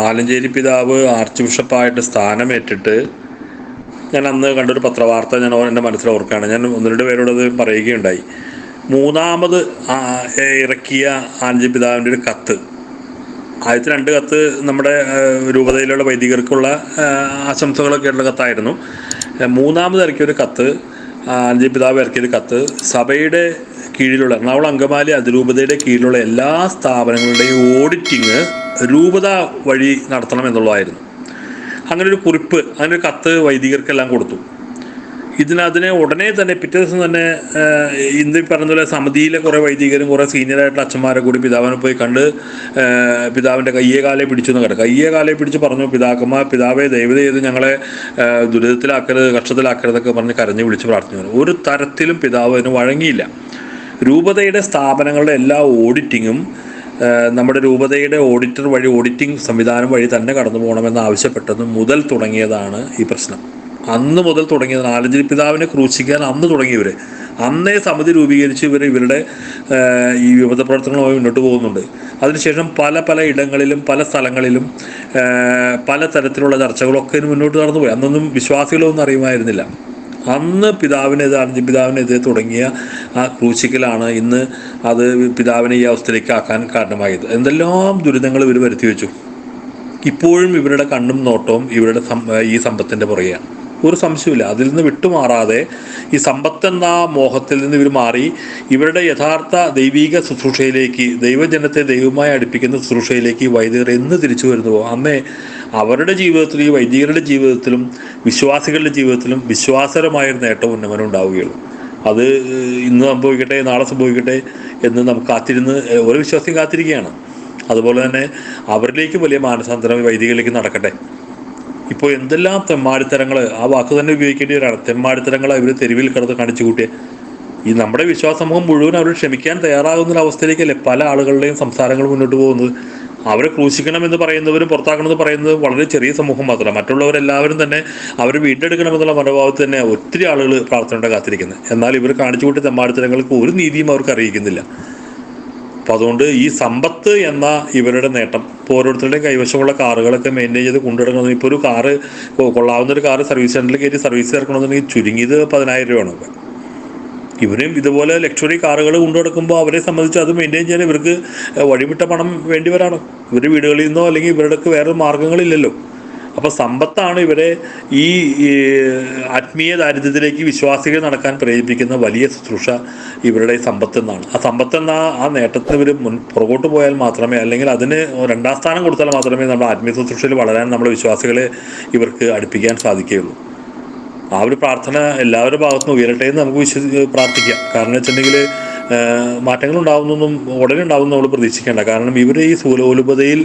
ആലഞ്ചേരി പിതാവ് ആർച്ച് ബിഷപ്പായിട്ട് സ്ഥാനമേറ്റിട്ട് ഞാൻ അന്ന് കണ്ടൊരു പത്രവാർത്ത ഞാൻ എന്റെ മനസ്സിൽ ഓർക്കുകയാണ്. ഞാൻ ഒന്ന് രണ്ട് പേരോട് അത് പറയുകയുണ്ടായി. മൂന്നാമത് ഇറക്കിയ ആലഞ്ചേരി പിതാവിന്റെ ഒരു കത്ത്. ആദ്യത്തെ രണ്ട് കത്ത് നമ്മുടെ രൂപതയിലുള്ള വൈദികർക്കുള്ള ആശംസകളൊക്കെ ഉള്ള കത്തായിരുന്നു. മൂന്നാമത് ഇറക്കിയ ഒരു കത്ത് ആലഞ്ചേരി പിതാവ് ഇറക്കിയൊരു കത്ത് സഭയുടെ കീഴിലുള്ള എറണാകുളം അങ്കമാലി അതിരൂപതയുടെ കീഴിലുള്ള എല്ലാ സ്ഥാപനങ്ങളുടെയും ഓഡിറ്റിങ് രൂപത വഴി നടത്തണം എന്നുള്ളതായിരുന്നു. അങ്ങനെ ഒരു കുറിപ്പ് അങ്ങനെ ഒരു കത്ത് വൈദികർക്കെല്ലാം കൊടുത്തു. ഇതിനതിനെ ഉടനെ തന്നെ പിറ്റേ ദിവസം തന്നെ ഇന്ന് പറഞ്ഞ സമിതിയിലെ കുറേ വൈദികരും കുറേ സീനിയറായിട്ടുള്ള അച്ഛന്മാരെ കൂടി പിതാവിനെ പോയി കണ്ട് പിതാവിന്റെ കയ്യെ കാലെ പിടിച്ചു എന്ന് കണ്ടു കയ്യെ കാലെ പിടിച്ച് പറഞ്ഞു പിതാക്കന്മാർ പിതാവെ ദൈവത ചെയ്ത് ഞങ്ങളെ ദുരിതത്തിലാക്കരുത് കഷ്ടത്തിലാക്കരുതൊക്കെ പറഞ്ഞ് കരഞ്ഞ് വിളിച്ച് പ്രാർത്ഥിച്ചു ഒരു തരത്തിലും പിതാവ് അതിന് വഴങ്ങിയില്ല. രൂപതയുടെ സ്ഥാപനങ്ങളുടെ എല്ലാ ഓഡിറ്റിങ്ങും നമ്മുടെ രൂപതയുടെ ഓഡിറ്റർ വഴി ഓഡിറ്റിംഗ് സംവിധാനം വഴി തന്നെ കടന്നു പോകണമെന്ന് ആവശ്യപ്പെട്ടത് മുതൽ തുടങ്ങിയതാണ് ഈ പ്രശ്നം. അന്ന് മുതൽ തുടങ്ങിയത് ആലഞ്ചേരി പിതാവിനെ ക്രൂശിക്കാൻ അന്ന് തുടങ്ങിയവർ അന്നേ സമിതി രൂപീകരിച്ച് ഇവർ ഇവരുടെ ഈ വിമത പ്രവർത്തനങ്ങളുമായി മുന്നോട്ട് പോകുന്നുണ്ട്. അതിനുശേഷം പല പല ഇടങ്ങളിലും പല സ്ഥലങ്ങളിലും പല തരത്തിലുള്ള ചർച്ചകളൊക്കെ മുന്നോട്ട് നടന്നുപോയി അന്നൊന്നും വിശ്വാസികളൊന്നും അറിയുമായിരുന്നില്ല. അന്ന് പിതാവിനെതിരെ പിതാവിനെ പിതാവിനെതിരെ തുടങ്ങിയ ആ ക്രൂശിക്കലാണ് ഇന്ന് അത് പിതാവിനെ ഈ അവസ്ഥയിലേക്ക് ആക്കാൻ കാരണമായത്. എന്തെല്ലാം ദുരിതങ്ങൾ ഇവർ വരുത്തി വെച്ചു. ഇപ്പോഴും ഇവരുടെ കണ്ണും നോട്ടവും ഇവരുടെ ഈ സമ്പത്തിന്റെ പുറകെയാണ് ഒരു സംശയമില്ല അതിൽ നിന്ന് വിട്ടുമാറാതെ ഈ സമ്പത്തെന്ന മോഹത്തിൽ നിന്ന് ഇവർ മാറി ഇവരുടെ യഥാർത്ഥ ദൈവിക ശുശ്രൂഷയിലേക്ക് ദൈവജനത്തെ ദൈവമായി അടുപ്പിക്കുന്ന ശുശ്രൂഷയിലേക്ക് വൈദികർ എന്ന് തിരിച്ചു വരുന്നുവോ? അന്നേ അവരുടെ ജീവിതത്തിലും ഈ വൈദികരുടെ ജീവിതത്തിലും വിശ്വാസികളുടെ ജീവിതത്തിലും വിശ്വാസപരമായൊരു നേട്ടം ഉന്നമനം ഉണ്ടാവുകയുള്ളൂ. അത് ഇന്ന് സംഭവിക്കട്ടെ നാളെ സംഭവിക്കട്ടെ എന്ന് നമുക്ക് കാത്തിരുന്ന് ഓരോ വിശ്വാസിയും കാത്തിരിക്കുകയാണ്. അതുപോലെ തന്നെ അവരിലേക്കും വലിയ മാനസാന്തരം ഈ വൈദികരിലേക്ക് നടക്കട്ടെ. ഇപ്പോൾ എന്തെല്ലാം തെമ്മാടിത്തരങ്ങൾ ആ വാക്ക് തന്നെ ഉപയോഗിക്കേണ്ടി വരാണ്. തെമ്മാടിത്തരങ്ങൾ അവർ തെരുവിൽ കിടന്ന് കാണിച്ചു കൂട്ടിയ. ഈ നമ്മുടെ വിശ്വാസ സമൂഹം മുഴുവൻ അവർ ക്ഷമിക്കാൻ തയ്യാറാകുന്ന ഒരു അവസ്ഥയിലേക്കല്ലേ പല ആളുകളുടെയും സംസാരങ്ങൾ മുന്നോട്ട് പോകുന്നത്? അവരെ ക്രൂശിക്കണം എന്ന് പറയുന്നവരും പുറത്താക്കണമെന്ന് പറയുന്നത് വളരെ ചെറിയ സമൂഹം മാത്രമല്ല മറ്റുള്ളവരെല്ലാവരും തന്നെ അവർ വീണ്ടെടുക്കണമെന്നുള്ള മനോഭാവത്തിൽ തന്നെ ഒത്തിരി ആളുകൾ പ്രാർത്ഥനയുടെ കാത്തിരിക്കുന്നത് എന്നാൽ ഇവർ കാണിച്ചു കൂട്ടിയ തെമ്മാടിത്തരങ്ങൾക്ക് ഒരു നീതിയും അവർക്ക് അറിയിക്കുന്നില്ല. അപ്പോൾ അതുകൊണ്ട് ഈ സമ്പത്ത് എന്ന ഇവരുടെ നേട്ടം ഇപ്പോൾ ഓരോരുത്തരുടെയും കൈവശമുള്ള കാറുകളൊക്കെ മെയിന്റെയിൻ ചെയ്ത് കൊണ്ടുവരണം ഇപ്പോൾ ഒരു കാറ് കൊള്ളാവുന്ന ഒരു കാറ് സർവീസ് സെന്ററിൽ കയറ്റി സർവീസ് ചേർക്കണമെന്നുണ്ടെങ്കിൽ ചുരുങ്ങിയത് പതിനായിരം രൂപയാണ്. ഇവരും ഇതുപോലെ ലക്ഷറി കാറുകൾ കൊണ്ടു നടക്കുമ്പോൾ അവരെ സംബന്ധിച്ച് അത് മെയിന്റെയിൻ ചെയ്യാൻ ഇവർക്ക് വഴിവിട്ട പണം വേണ്ടി വരാണ്. ഇവരുടെ വീടുകളിൽ നിന്നോ അല്ലെങ്കിൽ ഇവരുടെ വേറെ മാർഗങ്ങളില്ലല്ലോ. അപ്പോൾ സമ്പത്താണ് ഇവരെ ഈ ആത്മീയ ദാരിദ്ര്യത്തിലേക്ക് വിശ്വാസികൾ നടക്കാൻ പ്രേരിപ്പിക്കുന്ന വലിയ ശുശ്രൂഷ ഇവരുടെ സമ്പത്ത് എന്നാണ്. ആ സമ്പത്ത് എന്ന ആ നേട്ടത്തിന് ഇവർ മുൻ പുറകോട്ട് പോയാൽ മാത്രമേ അല്ലെങ്കിൽ അതിന് രണ്ടാം സ്ഥാനം കൊടുത്താൽ മാത്രമേ നമ്മുടെ ആത്മീയ ശുശ്രൂഷയിൽ വളരാൻ നമ്മുടെ വിശ്വാസികളെ ഇവർക്ക് അടുപ്പിക്കാൻ സാധിക്കുകയുള്ളൂ. ആ ഒരു പ്രാർത്ഥന എല്ലാവരുടെ ഭാഗത്തു നിന്ന് ഉയരട്ടെ എന്ന് നമുക്ക് വിശ്വസി പ്രാർത്ഥിക്കാം. കാരണം വെച്ചിട്ടുണ്ടെങ്കിൽ മാറ്റങ്ങൾ ഉണ്ടാവുന്നൊന്നും ഉടനെ ഉണ്ടാവുമെന്ന് നമ്മൾ പ്രതീക്ഷിക്കേണ്ട. കാരണം ഇവർ ഈ സൂലോലുപതയിൽ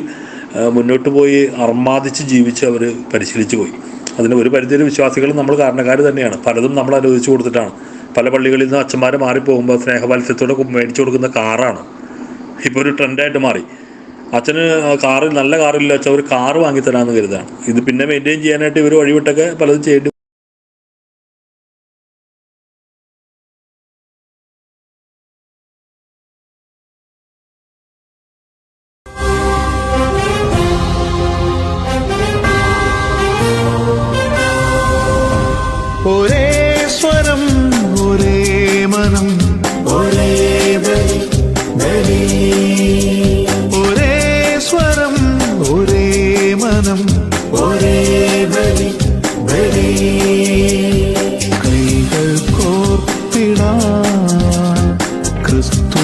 മുന്നോട്ട് പോയി അർമാദിച്ച് ജീവിച്ച് അവർ പരിശീലിച്ചു പോയി. അതിന് ഒരു പരിധിയിൽ വിശ്വാസികൾ നമ്മൾ കാരണക്കാർ തന്നെയാണ്. പലതും നമ്മൾ അനുവദിച്ചു കൊടുത്തിട്ടാണ്. പല പള്ളികളിൽ നിന്ന് അച്ഛന്മാർ മാറിപ്പോകുമ്പോൾ സ്നേഹവാത്സ്യത്തോടെ മേടിച്ചു കൊടുക്കുന്ന കാറാണ്. ഇപ്പോൾ ഒരു ട്രെൻഡായിട്ട് മാറി. അച്ഛന് കാറ് നല്ല കാറില്ല അച്ഛൻ ഒരു കാറ് വാങ്ങിത്തരാമെന്ന് കരുതാണ്. ഇത് പിന്നെ മെയിന്റെയിൻ ചെയ്യാനായിട്ട് ഇവർ വഴിവിട്ടൊക്കെ പലതും ചെയ്യേണ്ടി മനം ഒരേ ബലി ബലി കൈകൾ കോർത്തിടാൻ ക്രിസ്തുവിലൊന്നാകാൻ